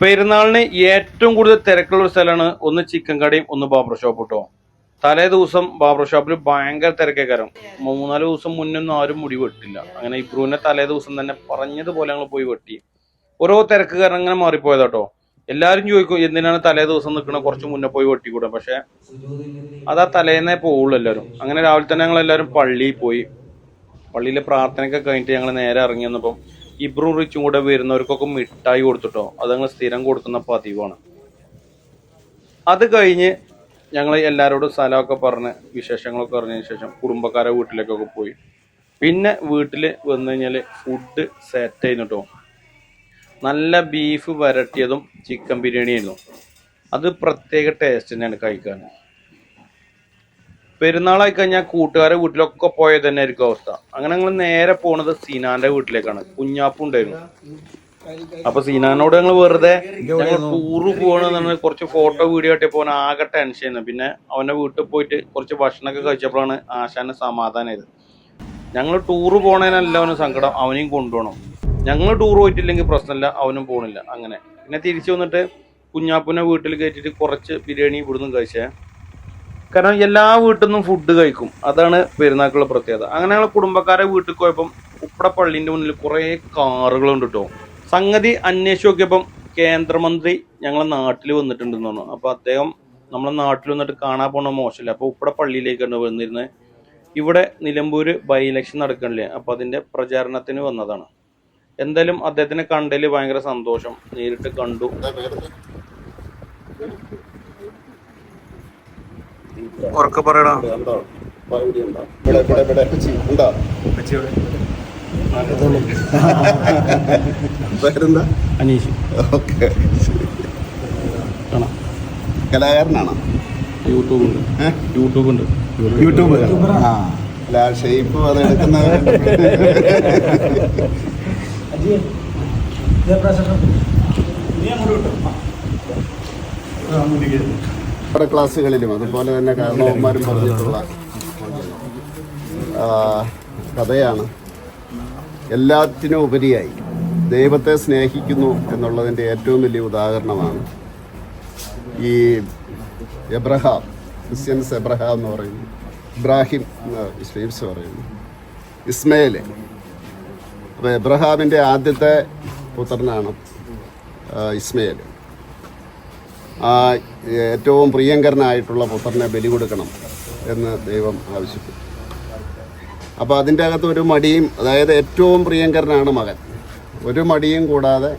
പെരുന്നാളിന് ഏറ്റവും കൂടുതൽ തിരക്കുള്ള ഒരു സ്ഥലമാണ് ഒന്ന് ചിക്കൻ കടയും ഒന്ന് ബാബർ ഷോപ്പ് കിട്ടും തലേ ദിവസം ബാബർ ഷോപ്പിൽ ഭയങ്കര തിരക്കേക്കാരം. മൂന്നാൽ ദിവസം മുന്നൊന്നും ആരും മുടി വെട്ടില്ല. അങ്ങനെ ഇബ്രുവിനെ തലേ ദിവസം തന്നെ പറഞ്ഞതുപോലെ ഞങ്ങൾ പോയി വെട്ടി. ഓരോ തിരക്ക് കാരണം അങ്ങനെ മാറിപ്പോയതാട്ടോ എല്ലാവരും ചോദിക്കും എന്തിനാണ് തലേ ദിവസം നിൽക്കണ കുറച്ച് മുന്നേ പോയി വെട്ടിക്കൂടെ? പക്ഷെ അതാ തലേന്നേ പോവുള്ളൂ എല്ലാവരും അങ്ങനെ രാവിലെ തന്നെ ഞങ്ങൾ എല്ലാവരും പള്ളിയിൽ പോയി. പള്ളിയിലെ പ്രാർത്ഥനയൊക്കെ കഴിഞ്ഞിട്ട് ഞങ്ങൾ നേരെ ഇറങ്ങി വന്നപ്പം ഇബ്രും റിച്ചും കൂടെ വരുന്നവർക്കൊക്കെ മിഠായി കൊടുത്തിട്ടോ? അത് ഞങ്ങൾ സ്ഥിരം കൊടുക്കുന്ന പതിവാണ്. അത് കഴിഞ്ഞ് ഞങ്ങൾ എല്ലാവരോടും സ്ഥലമൊക്കെ പറഞ്ഞ് വിശേഷങ്ങളൊക്കെ അറിഞ്ഞതിന് ശേഷം കുടുംബക്കാരെ വീട്ടിലേക്കൊക്കെ പോയി. പിന്നെ വീട്ടിൽ വന്നു കഴിഞ്ഞാൽ ഫുഡ് സെറ്റ് ചെയ്യുന്നു കേട്ടോ നല്ല ബീഫ് വരട്ടിയതും ചിക്കൻ ബിരിയാണി ആയിരുന്നു അത് പ്രത്യേക ടേസ്റ്റ് തന്നെയാണ് കഴിക്കാൻ. പെരുന്നാളായി കഴിഞ്ഞാൽ കൂട്ടുകാരെ വീട്ടിലൊക്കെ പോയത് തന്നെ ആയിരിക്കും അവസ്ഥ. അങ്ങനെ ഞങ്ങൾ നേരെ പോണത് സീനാന്റെ വീട്ടിലേക്കാണ്. കുഞ്ഞാപ്പു ഉണ്ടായിരുന്നു. അപ്പൊ സീനാനോട് ഞങ്ങൾ വെറുതെ ഞങ്ങൾ ടൂറ് പോകണമെന്ന് കുറച്ച് ഫോട്ടോ വീഡിയോ ആട്ടിയപ്പോ അവൻ ആകെ ടെൻഷൻ പിന്നെ അവന്റെ വീട്ടിൽ പോയിട്ട് കുറച്ച് ഭക്ഷണമൊക്കെ കഴിച്ചപ്പോഴാണ് ആശാന് സമാധാനമായത് ഞങ്ങൾ ടൂറ് പോണേനല്ല അവന് സങ്കടം. അവനെയും കൊണ്ടുപോകണം ഞങ്ങൾ ടൂർ പോയിട്ടില്ലെങ്കിൽ പ്രശ്നമില്ല. അവനും പോണില്ല. അങ്ങനെ. പിന്നെ തിരിച്ചു വന്നിട്ട് കുഞ്ഞാപ്പുനെ വീട്ടിൽ കയറ്റിയിട്ട് കുറച്ച് ബിരിയാണി ഇവിടുന്ന് കഴിച്ചേ. കാരണം എല്ലാ വീട്ടിൽ നിന്നും ഫുഡ് കഴിക്കും. അതാണ് പെരുന്നാക്കുള്ള പ്രത്യേകത. അങ്ങനെ ഞങ്ങൾ കുടുംബക്കാരെ വീട്ടിൽ പോയപ്പം ഉപ്പട പള്ളീന്റെ മുന്നിൽ കുറേ കാറുകളുണ്ട് കേട്ടോ സംഗതി അന്വേഷിച്ച് നോക്കിയപ്പം കേന്ദ്രമന്ത്രി ഞങ്ങളെ നാട്ടിൽ വന്നിട്ടുണ്ടെന്ന് പറഞ്ഞു അപ്പോൾ അദ്ദേഹം നമ്മളെ നാട്ടിൽ വന്നിട്ട് കാണാൻ പോണ മോശമില്ല? അപ്പോൾ ഉപ്പട പള്ളിയിലേക്കാണ് വന്നിരുന്നത്. ഇവിടെ നിലമ്പൂര് ബൈ ഇലക്ഷൻ നടക്കണില്ലേ? അപ്പോൾ അതിന്റെ പ്രചാരണത്തിന് വന്നതാണ്. എന്തായാലും അദ്ദേഹത്തിനെ കണ്ടതിൽ ഭയങ്കര സന്തോഷം. നേരിട്ട് കണ്ടു. ഉറക്കെ പറയടാ. അനീഷ്. ഓക്കെ. കലാകാരനാണോ? യൂട്യൂബ് ഉണ്ട് യൂട്യൂബ് ഉണ്ട് യൂട്യൂബ് ആ. അല്ല ഷേപ്പ് അത് എടുക്കുന്ന നമ്മുടെ ക്ലാസ്സുകളിലും അതുപോലെ തന്നെ കാരണവന്മാരും പറഞ്ഞിട്ടുള്ള കഥയാണ്. എല്ലാത്തിനും ഉപരിയായി. ദൈവത്തെ സ്നേഹിക്കുന്നു എന്നുള്ളതിന്റെ ഏറ്റവും വലിയ ഉദാഹരണമാണ് ഈ എബ്രഹാം ക്രിസ്ത്യൻസ് എബ്രഹാം എന്ന് പറയുന്നു ഇബ്രാഹിം എന്ന് മുസ്ലിംസ് പറയുന്നു. ഇസ്മയിൽ അപ്പോൾ എബ്രഹാമിന്റെ ആദ്യത്തെ പുത്രനാണ് ഇസ്മയിൽ ഏറ്റവും പ്രിയങ്കരനായിട്ടുള്ള പുത്രനെ ബലി കൊടുക്കണം എന്ന് ദൈവം ആവശ്യപ്പെട്ടു. അപ്പോൾ അതിന്റെ അകത്ത് ഒരു മടിയും അതായത് ഏറ്റവും പ്രിയങ്കരനാണ് മകൻ. ഒരു മടിയും കൂടാതെ